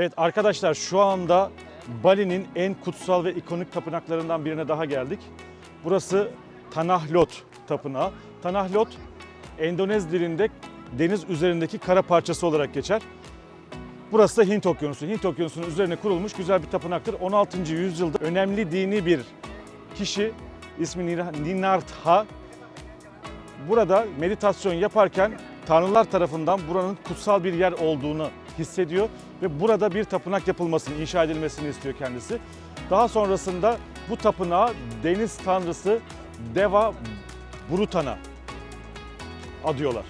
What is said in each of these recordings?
Evet arkadaşlar şu anda Bali'nin en kutsal ve ikonik tapınaklarından birine daha geldik. Burası Tanah Lot Tapınağı. Tanah Lot Endonez dilinde deniz üzerindeki kara parçası olarak geçer. Burası da Hint Okyanusu. Hint Okyanusu'nun üzerine kurulmuş güzel bir tapınaktır. 16. yüzyılda önemli dini bir kişi ismi Nina- Ninartha burada meditasyon yaparken tanrılar tarafından buranın kutsal bir yer olduğunu hissediyor ve burada bir tapınak yapılmasını, inşa edilmesini istiyor kendisi. Daha sonrasında bu tapınağa deniz tanrısı Deva Brutana adıyorlar.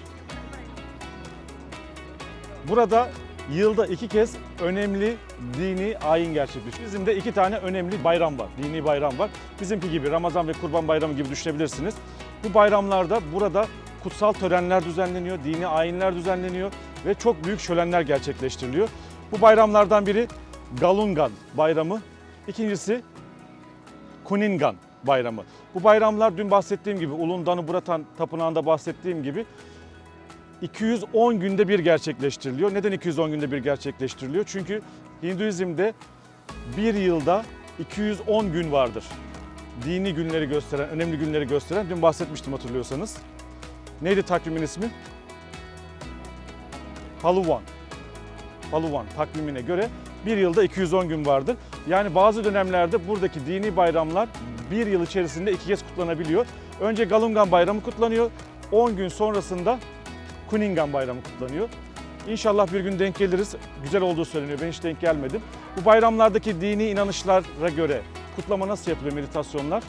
Burada yılda iki kez önemli dini ayin gerçekleşiyor. Bizim de iki tane önemli bayram var, dini bayram var. Bizimki gibi Ramazan ve Kurban Bayramı gibi düşünebilirsiniz. Bu bayramlarda burada kutsal törenler düzenleniyor, dini ayinler düzenleniyor ve çok büyük şölenler gerçekleştiriliyor. Bu bayramlardan biri Galungan Bayramı, ikincisi Kuningan Bayramı. Bu bayramlar dün bahsettiğim gibi Ulun Danuburatan Tapınağı'nda bahsettiğim gibi 210 günde bir gerçekleştiriliyor. Neden 210 günde bir gerçekleştiriliyor? Çünkü Hinduizm'de bir yılda 210 gün vardır. Dini günleri gösteren, önemli günleri gösteren. Dün bahsetmiştim hatırlıyorsanız. Neydi takvimin ismi? Haluvan. Haluvan takvimine göre bir yılda 210 gün vardır. Yani bazı dönemlerde buradaki dini bayramlar bir yıl içerisinde iki kez kutlanabiliyor. Önce Galungan Bayramı kutlanıyor. 10 gün sonrasında Kuningan Bayramı kutlanıyor. İnşallah bir gün denk geliriz. Güzel olduğu söyleniyor. Ben hiç denk gelmedim. Bu bayramlardaki dini inanışlara göre kutlama nasıl yapılıyor meditasyonlar?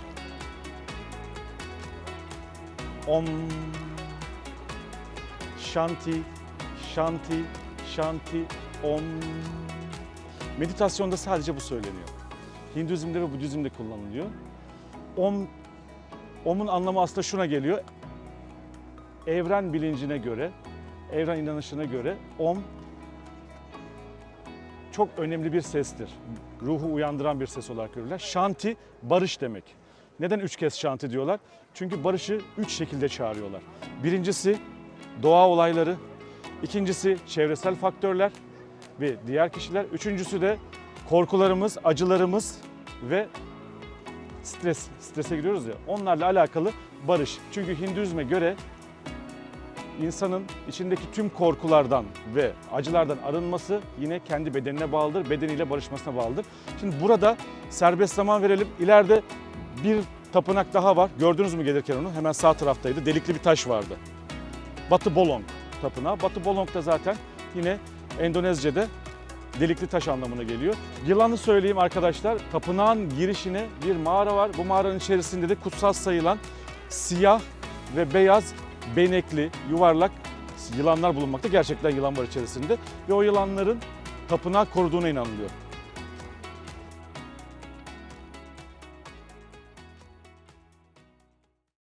Om Shanti Shanti Shanti Om Meditasyonda sadece bu söyleniyor. Hinduizm'de ve Budizm'de kullanılıyor. Om Om'un anlamı aslında şuna geliyor evren bilincine göre, evren inanışına göre Om çok önemli bir sestir. Ruhu uyandıran bir ses olarak görürler. Şanti, barış demek. Neden üç kez şanti diyorlar? Çünkü barışı üç şekilde çağırıyorlar. Birincisi doğa olayları, ikincisi çevresel faktörler ve diğer kişiler, üçüncüsü de korkularımız, acılarımız ve stres, strese giriyoruz ya onlarla alakalı barış. Çünkü Hinduizme göre insanın içindeki tüm korkulardan ve acılardan arınması yine kendi bedenine bağlıdır, bedeniyle barışmasına bağlıdır. Şimdi burada serbest zaman verelim. İleride bir tapınak daha var. Gördünüz mü gelirken onu? Hemen sağ taraftaydı. Delikli bir taş vardı. Batı Bolong tapınağı. Batı Bolong da zaten yine Endonezce'de delikli taş anlamına geliyor. Yılanı söyleyeyim arkadaşlar. Tapınağın girişine bir mağara var. Bu mağaranın içerisinde de kutsal sayılan siyah ve beyaz benekli, yuvarlak yılanlar bulunmakta. Gerçekten yılan var içerisinde. Ve o yılanların tapınağı koruduğuna inanılıyor.